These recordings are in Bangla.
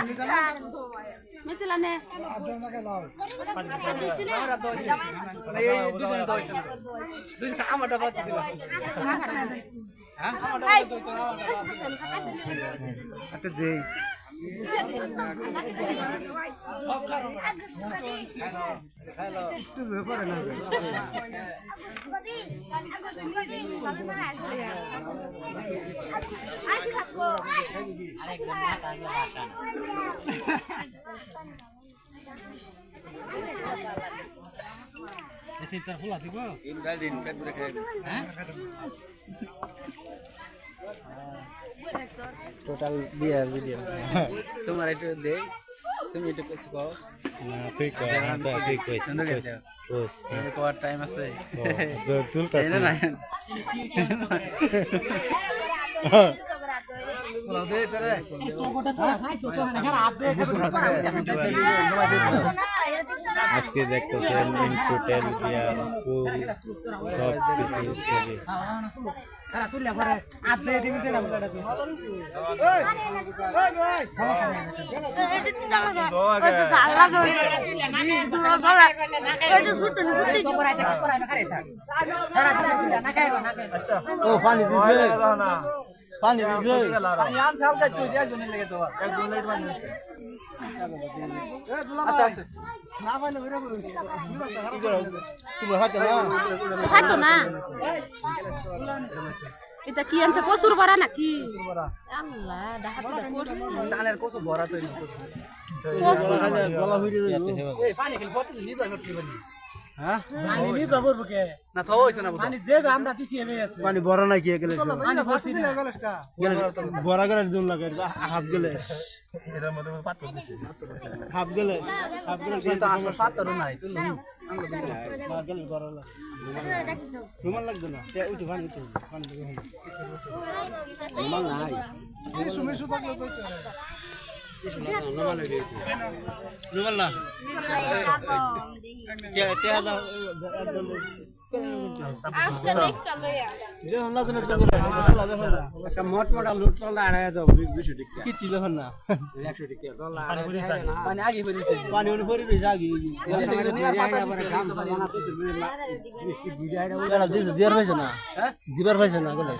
যে পানি এটা ই করে আছে এটা ই করে আছে বুড়া না তো পিছনে করবে একটা জল দেও না এই যে গ্লাস করে পানি গ্লাস আর পানি দিছে করে আস্কা মিতলা নে একটা দেই টোটাল বিয়ার ভিডিও তোমার একটু দে তুমি একটু কিছু কও। তুই তুই টাইম আছে। তুলতাছ। না। আজকে দেখতেছেন ইনফুটেল বিয়ার পুল সব কিছু ছবি। ও পানি পানি দিছে। পানি আনছে হালকা একটু একজনের লেগে তো। একদম লাইট পানি দিছে আচ্ছা আচ্ছা। তুমি হাতে না হয়তো না? এটা কি আনছে? কসুর বড়া নাকি? আল্লাহ ডাহাতে করছি। টানের কোসো ভরা তো গলা হইরে এই পানি খেলে ফটো নি যাবে কি বলি পানি নি যাব বুকে না তো হইছে না পানি যে আমরা দিছি এবে আছে। পানি বড় গেলে পানি ভরছি না বড় করে জুন লাগে হাফ গেলে। এর মধ্যে পাত্র দিছে। হাফ গেলে হাফ গেলে আসলে নাই তুই হাফ গেলে বড় লাগে। রুমাল লাগবে না? উঠে পানি উঠে রুমাল নাই। রুমাল না। দিবার পাইছে না দিবার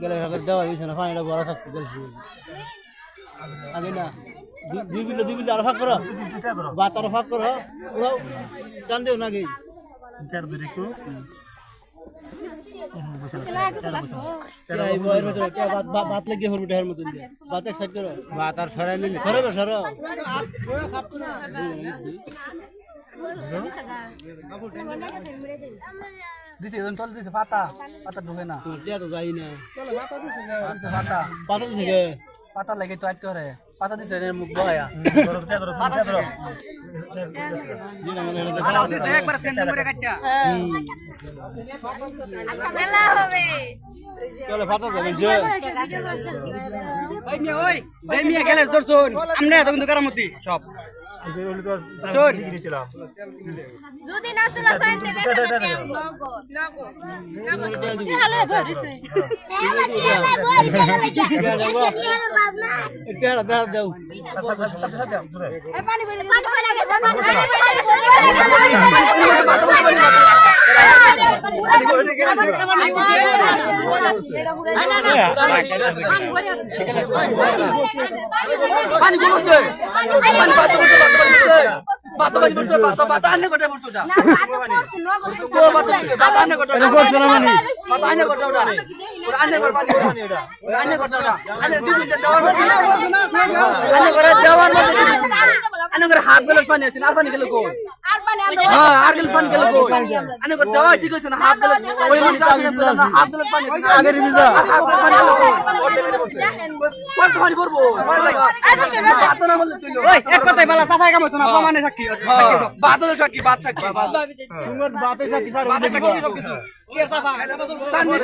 গেলে দেওয়া হয়েছে না পানিটা বড় থাকতে আগে না দুই বিলে দুই বিলে আরও ভাগ করো। বাত আরও ভাগ করো। ওরাও টান দেও নাকি? ভাত লাগিয়ে হরবে হের মতন ভাত এক সাইড করো। ভাত আর সরাই নিলে। সরো সরো। দিছে এজন তল দিছে পাতা। পাতা ঢুকে না। তো যাই না। দিছে পাতা। পাতা দিছে পাতা লাগে তো আট করে। পাতা দিছে এর মুখ বয়া পাতা দিছে। একবার সেন্টার করে কাটটা। খেলা হবে চলে পাতা দেবেন যে ওই মিয়া ওই যে মিয়া গেলে দর্শন আমরা তো কিন্তু কারামতি সব যদি না তোলা পাইতে দেখা যেতে নগো নগো নগো খেলা ভরিছে খেলা খেলা ভরিছে লাগা খেলা বাবনা টিয়া দাও দাও এ পানি বেরে পানি করে গেছে পানি বেরে পানি গুলছে পানি পাতা করতে পাতা করতে করতে পাতা পাতা আনে করতে পড়ছো ওটা তো পাতা করতে আনে করতে পাতা আনে করতে ওটা ওটা আনে করতে পানি ওটা আনে করতে ওটা আনে দিবি দেওয়ার মধ্যে আনে করে দেওয়ার মধ্যে আনে করে হাত বেলস পানি আছে আর পানি গেল কো আর হ্যাঁ আর গেলে পানি গেলে কই আনে কো দেওয়া ঠিক হইছে না হাফ গ্লাস ওই মানুষ আছে না হাফ গ্লাস পানি হাফ গ্লাস পানি বাত না বললে চলো। ওই এক কথাই বলা সাফাই কাম হতো না প্রমাণে সাক্ষী বাত সাক্ষী বাত সাক্ষী তোমার বাতে সাথে স্যার বাত সাক্ষী সব কিছু। চান্দি